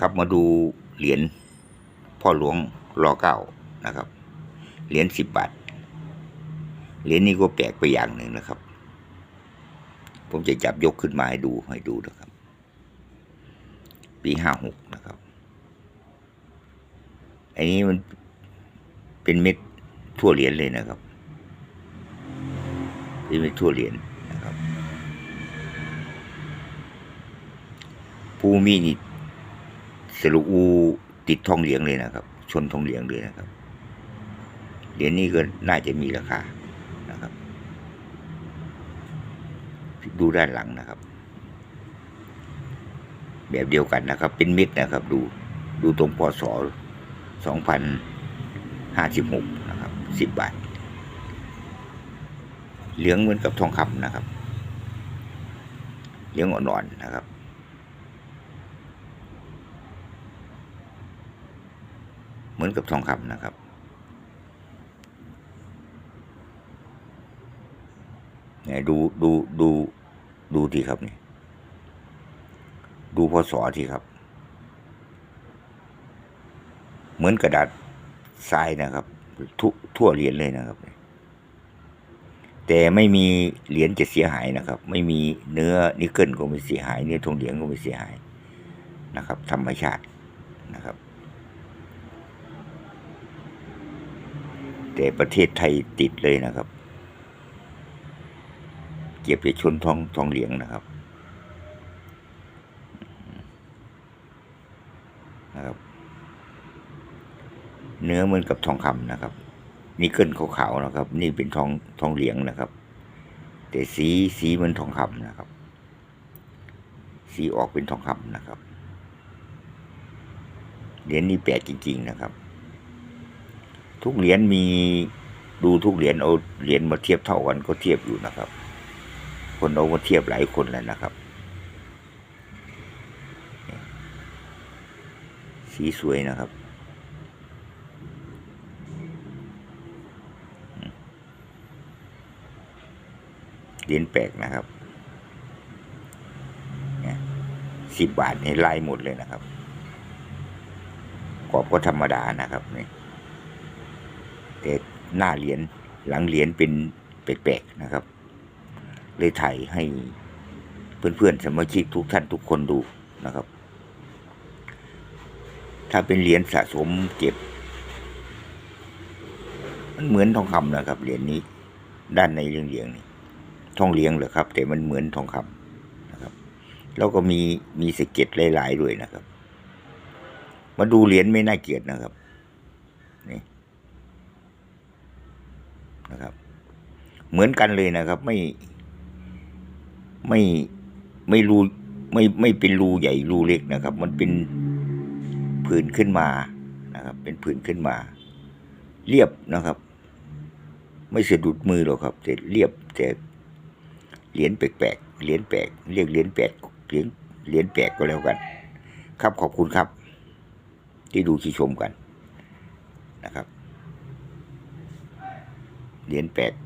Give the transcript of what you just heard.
ครับมาดูเหรียญพ่อหลวงรอเก้านะครับ เหรียญสิบบาท เหรียญนี้ก็แปลกไปอย่างหนึ่งนะครับ ผมจะจับยกขึ้นมาให้ดูให้ดูนะครับ ปีห้าหกนะครับ อันนี้มันเป็นเม็ดทั่วเหรียญเลยนะครับ เป็นเม็ดทั่วเหรียญนะครับ ภูมินี่ สรุอูติดทองเหลียงเลยนะครับ ชนทองเหลียงเลยนะครับ เหรียญนี้ก็น่าจะมีราคานะครับ ดูด้านหลังนะครับ แบบเดียวกันนะครับ เป็นม็ดนะครับ ดูดูตรงพศสองพันห้าสิบหกนะครับสิบบาท เหลืองเหมือนกับทองคำนะครับ เหลืองอ่อนๆนะครับ เห มือนกับทองคำนะครับ เนี่ยดูดูดูดูทีครับนี่ ดูพศทีครับ เหมือนกระดาษทรายนะครับทุทั่วเหรียญเลยนะครับ แต่ไม่มีเหรียญจะเสียหายนะครับ ไม่มีเนื้อนิกเกิลก็ไม่เสียหาย เนื้อทองเหลืองก็ไม่เสียหายนะครับ ธรรมชาตินะครับ แต่ประเทศไทยติดเลยนะครับ เก็บไปชนทองทองเหลืองนะครับนะครับ เนื้อเหมือนกับทองคำนะครับ นี่เกิลขาวๆนะครับ นี่เป็นทองทองเหลืองนะครับ แต่สีสีเหมือนทองคำนะครับ สีออกเป็นทองคำนะครับเหรียญนี้แปลกจริง ๆนะครับ ทุกเหรียญมีดูทุกเหรียญเอาเหรียญมาเทียบเท่ากันก็เทียบอยู่นะครับ คนเอามาเทียบหลายคนแล้วนะครับ สีสวยนะครับเหรียญแปลกนะครับสิบบาทนี่ลายหมดเลยนะครับกรอบก็ธรรมดานะครับนี่ แต่หน้าเหรียญหลังเหรียญเป็นแปลกๆนะครับ เลยถ่ายให้เพื่อนๆสมาชิกทุกท่านทุกคนดูนะครับ ถ้าเป็นเหรียญสะสมเก็บ มันเหมือนทองคำนะครับเหรียญนี้ ด้านในเรียงๆนี่ทองเหลียงเหรอครับ แต่มันเหมือนทองคำนะครับ แล้วก็มีมีสะเก็ดหลายๆด้วยนะครับ มาดูเหรียญไม่น่าเกลียดนะครับนี่ นะครับ เหมือนกันเลยนะครับ ไม่ไม่ไม่รูไม่ไม่เป็นรูใหญ่รูเล็กนะครับ มันเป็นผื่นขึ้นมานะครับ เป็นผื่นขึ้นมา เรียบนะครับ ไม่สะดุดมือหรอกครับแต่เรียบแต่เหรียญแปลกๆเหรียญแปลกเรียกเหรียญแปลกเหรียญเหรียญแปลกก็แล้วกัน ครับขอบคุณครับ ที่ดูที่ชมกันนะครับ Linpet.